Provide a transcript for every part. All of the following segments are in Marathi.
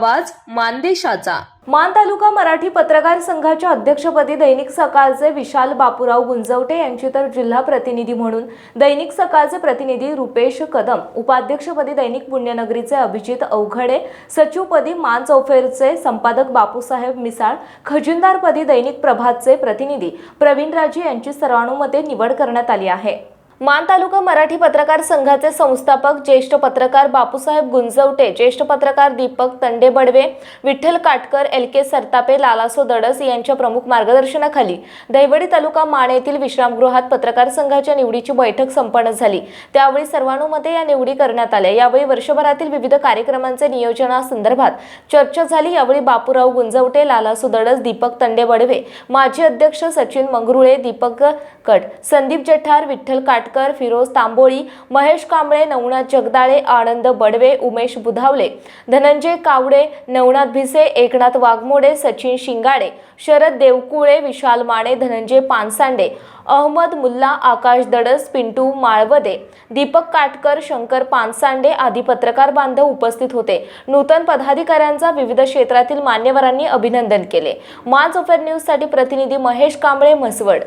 आवाज मानदेशाचा. मान तालुका मराठी पत्रकार संघाच्या अध्यक्षपदी दैनिक सकाळचे विशाल बापूराव गुंजवटे यांची तर जिल्हा प्रतिनिधी म्हणून दैनिक सकाळचे प्रतिनिधी रुपेश कदम उपाध्यक्षपदी दैनिक पुण्यनगरीचे अभिजित अवघडे सचिवपदी मान चौफेरचे संपादक बापूसाहेब मिसाळ खजिनदारपदी दैनिक प्रभातचे प्रतिनिधी प्रवीणराजे यांची सर्वानुमते निवड करण्यात आली आहे. मान तालुका मराठी पत्रकार संघाचे संस्थापक ज्येष्ठ पत्रकार बापूसाहेब गुंजवटे ज्येष्ठ पत्रकार दीपक तंडे बडवे विठ्ठल काटकर एल के सरतापे लालासो दडस यांच्या प्रमुख मार्गदर्शनाखाली दैवडी तालुका माण येथील विश्रामगृहात पत्रकार संघाच्या निवडीची बैठक संपन्न झाली. त्यावेळी सर्वानुमते या निवडी करण्यात आल्या. यावेळी वर्षभरातील विविध कार्यक्रमांचे नियोजनासंदर्भात चर्चा झाली. यावेळी बापूराव गुंजवटे लालासो दडस दीपक तंडे बडवे माजी अध्यक्ष सचिन मंगरुळे दीपक कट संदीप जठार विठ्ठल काटकर फिरोज तांबोळी महेश कांबळे नवनाथ जगदाळे आनंद बडवे उमेश बुधावले धनंजय कावडे नवनाथ भिसे एकनाथ वाघमोडे सचिन शिंगाडे शरद देवकुळे विशाल माने धनंजय पानसांडे अहमद मुल्ला आकाश दडस पिंटू माळवदे दीपक काटकर शंकर पानसांडे आदी पत्रकार बांधव उपस्थित होते. नूतन पदाधिकाऱ्यांचा विविध क्षेत्रातील मान्यवरांनी अभिनंदन केले. माज ऑफर न्यूजसाठी प्रतिनिधी महेश कांबळे म्हसवड.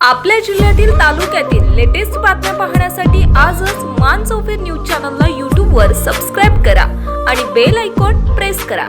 आपल्या जिल्ह्यातील तालुक्यातील बातम्या पाहण्यासाठी आजच मान चौफेर न्यूज चॅनलला यूट्यूबवर सबस्क्राईब करा आणि बेल आयकॉन प्रेस करा.